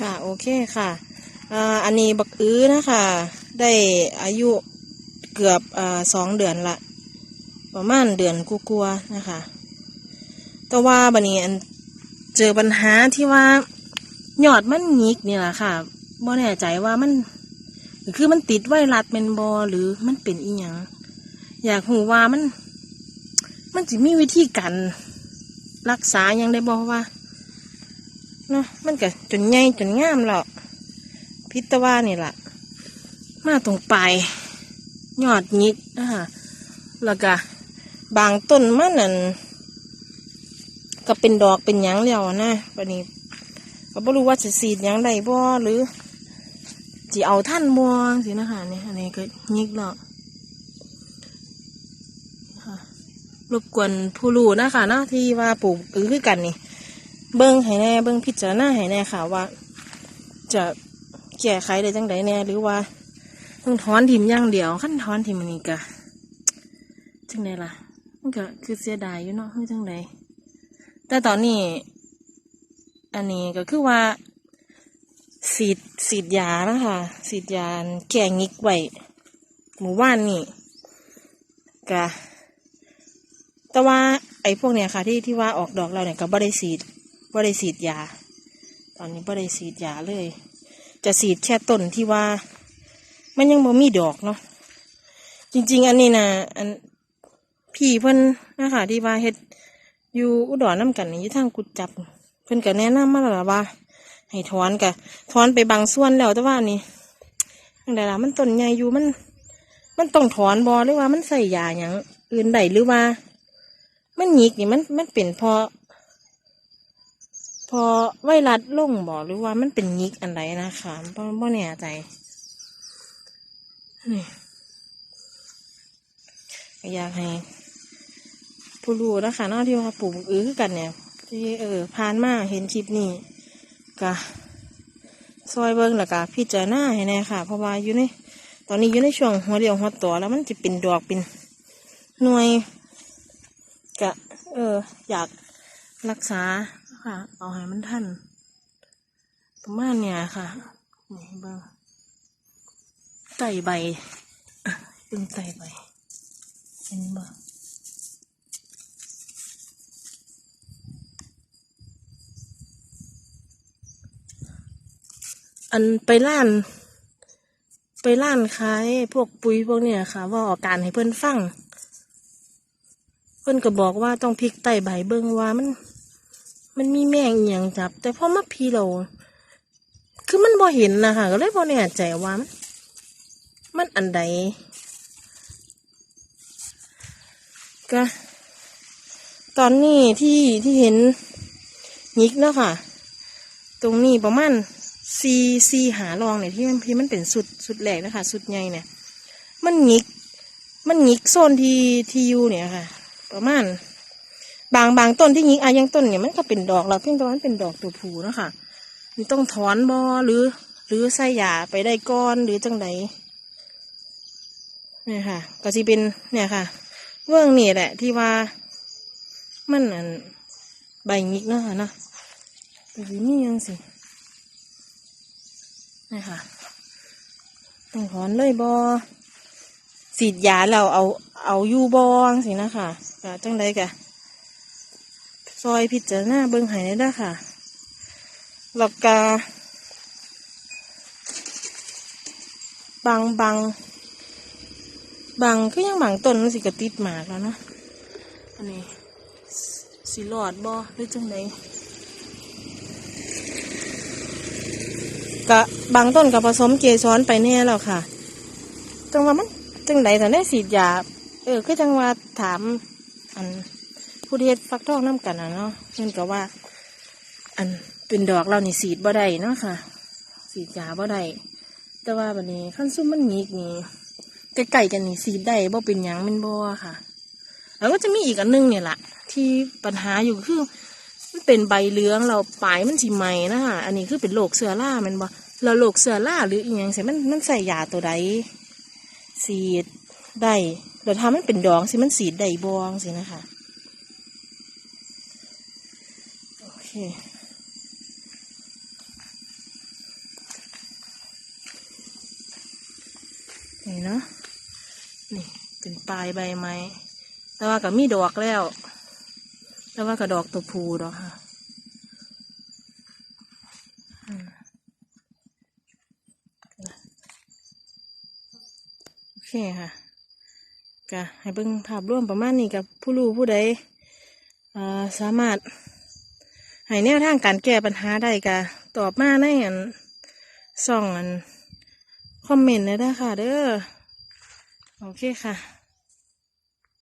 ค่ะโอเคค่ะอ่าอันนี้บักอื้อนะคะ ได้อายุเกือบอ่าสองเดือนละ ประมาณเดือนกลัวๆนะคะ แต่ว่าบันนี้เจอปัญหาที่ว่ายอดมันหงิกนี่แหละค่ะบ่แน่ใจว่ามันคือมันติดไวรัสเป็นบอหรือมันเป็นอีหยังอยากหูว่ามัน มันจะมีวิธีการรักษายังได้บอกว่า เนาะมันก็จนใหญ่จนงามแล้วพิตว่านี่แหละมาตรงปลายยอดหงิกนะคะแล้วก็บางต้นมันนั่นก็เป็นดอกเป็นหยังแล้วนะวันนี้ก็บ่รู้ว่าจะสีดหยังได้บ่หรือจีเอาท่านบ่สินะคะเนี่ยอันนี้ก็ยิกแล้วรบกวนผู้รู้นะคะเนาะที่ว่าปลูกอือคือกันนี่ เบิ้งให้แน่เบิ้งพิจารณาให้แน่ค่ะว่า จะแก้ไขได้จังไดแน่หรือว่าต้องถอนถิ่มอย่างเดียวขั้นถอนถิ่มอันนี้ก็จังไดล่ะมันก็คือเสียดายอยู่เนาะคือจังไดแต่ตอนนี้ อันนี้ก็คือว่าสีดสีดยานะคะสีดยาแก้งิกไว้หมู่บ้านนี่กะแต่ว่าไอ้พวกเนี้ยค่ะที่ที่ว่าออกดอกเราเนี่ยก็บ่ได้สีด บ่ได้สีดยา ตอนนี้บ่ได้สีดยาเลย จะสีดแค่ต้นที่ว่า มันยังบ่มีดอกเนาะจริง ๆ อันนี้นะอันพี่เพิ่นนะคะที่ว่าเฮ็ดอยู่อุดรน้ำกันนี่อยู่ทางกุดจับ เพิ่นก็แนะนำมาแล้วล่ะว่า ให้ถอนกะถอนไปบางส่วนแล้วแต่ว่านี่จังไดล่ะมันต้นใหญ่อยู่มัน มันต้องถอนบอหรือว่ามันใส่ยาอย่างอื่นใดหรือว่า มันหงิกนี่มันมันเป็นเพอ พอไวรัสลงบอหรือว่ามันเป็นหงิกอันใดนะคะบ่บ่แน่ใจนี่ก็อยากให้ ผู้รู้นะคะนอกที่ว่าปลูกอื้อคือกันเนี่ย ที่เออผ่านมาเห็นคลิปนี้ก็ซอยเบิ้งแล้วก็พิจารณาให้แน่ค่ะ เพราะว่าอยู่ในตอนนี้อยู่ในช่วงหัวเดียวหัวต่อแล้วมันจะเป็นดอกเป็นหน่วยก็เออ อยากรักษา ค่ะ เอาให้มันทันประมาณเนี่ยค่ะนี่เบิ้งไต่ใบอะเบิ้งไต่ใบเห็นบ่อันไปล้าน ไปล้านขายพวกปุ๋ยพวกเนี่ยค่ะ ว่าออกการให้เพื่อนฟัง เพื่อนก็บอกว่าต้องพลิกไต่ใบเบิ้งว่ามัน มันมีแมงอหย่างจับ แต่พอมาพีเรา คือมันบ่เห็นนะคะก็เลยบ่แน่ใจว่ามันมันอันใดก็ตอนนี้ที่ที่เห็นหยิกแล้วค่ะ ตรงนี้ประมาณซีซีหาลองเนี่ยที่มันที่มันเป็นสุดสุดแหลกนะคะสุดใหญ่เนี่ย มันหงิก มันหงิกโซนที่ที่อยูเนี่ยค่ะ ประมาณ บางบางต้นที่หงิกอะอยังต้นเนี่ยมันก็เป็นดอกแล้วเพียงแต่ว่ามันเป็นดอกตัวผูเนาะคะนี่ต้องถอนบอหรือ หรือใส่ยาไปได้ก้อนหรือจังไดเนี่ยค่ะ ก็จะเป็นเนี่ยค่ะเรื่องนี่แหละ ที่ว่ามันอันใบหงิกเนาะค่ะเนาะก็สิมียังสินี่ค่ะต้องถอนเลยบอสีดยาเราเอาเอาอยู่บองสินะคะกะจังไดกะ ซอยพิจารณาเบิ้งใหายได้ด้ค่ะแล้วก็บางบางบางก็ยังบางต้นมันสิกระติดหมากแล้วเนาะอันนี้สิหลอดบอหรือจังไดกะบางต้นกับผสมเกสรไปแน่แล้วค่ะ จังว่ามันจังไดแต่ได้สีดยาเออคือจังว่าถามอัน ผู้เฮ็ดฟักทองน้ำกันอะเนาะเช่นกับว่า อันเป็นดอกเรานี่สีดบ่ได้เนาะค่ะ สีดยาบ่ได้แต่ว่าบัดนี้ขั้นซุ่มมันหงีกนี่ใกล้ๆกันนี่สีดได้บ่เป็นหยังมันบ่ค่ะ แล้วก็จะมีอีกอันหนึงเนี่ยแหละที่ปัญหาอยู่คือมันเป็นใบเหลืองเราปลายมันสิไหมนะคะอันนี้คือเป็นโรคเสือล่ามันบ่เราโรคเสือล่าหรืออีหยังใส่มันมันใส่ยาตัวใดสีดได้เราทำมันเป็นดองสิมันสีดได้บองสินะคะ นี่เนาะนี่เป็นปลายใบไม้แต่ว่ากับมีดอกแล้ว แต่ว่ากับดอกตัวผูดอกค่ะโอเคค่ะก็ให้เบิ่งภาพร่วมประมาณนี้กับผู้รู้ผู้ใดสามารถ ให้แนวทางการแก้ปัญหาได้กะตอบมาในอันส่องอัน คอมเมนต์เลยได้ค่ะเด้อโอเคค่ะ